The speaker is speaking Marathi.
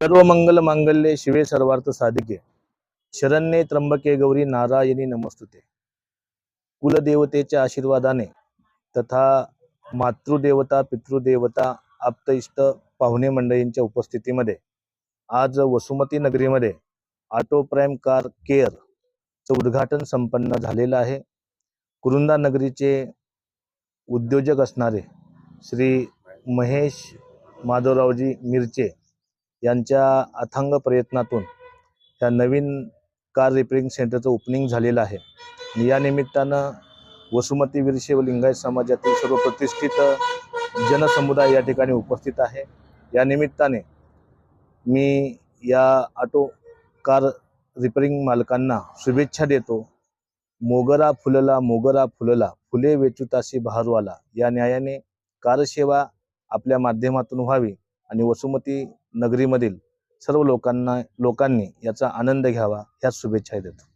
सर्व मंगल मांगल्ये शिवे सर्वार्थ साधिके. शरण्ये त्र्यंबके गौरी नारायणी नमस्तुते. कुलदेवतेच्या आशीर्वादाने तथा मातृदेवता पितृदेवता आप्तइष्ट पाहुणे मंडळींच्या उपस्थितीमध्ये आज वसुमती नगरीमध्ये ऑटो प्राईम कार केअरचं उद्घाटन संपन्न झालेलं आहे. कुरुंदा नगरीचे उद्योजक असणारे श्री महेश माधवरावजी मिरचे यांच्या अथांग प्रयत्नातून या नवीन कार रिपेरिंग सेंटरचं ओपनिंग झालेलं आहे. आणि या निमित्तानं वसुमती वीरशे व लिंगायत समाजातील सर्व प्रतिष्ठित जनसमुदाय या ठिकाणी उपस्थित आहे. या निमित्ताने मी या ऑटो कार रिपेरिंग मालकांना शुभेच्छा देतो. मोगरा फुलला मोगरा फुलला फुले वेचुताशी बहारवाला. या न्यायाने कारसेवा आपल्या माध्यमातून व्हावी आणि वसुमती नगरीमधील सर्व लोकांना लोकांनी याचा आनंद घ्यावा ह्याच शुभेच्छा देतो.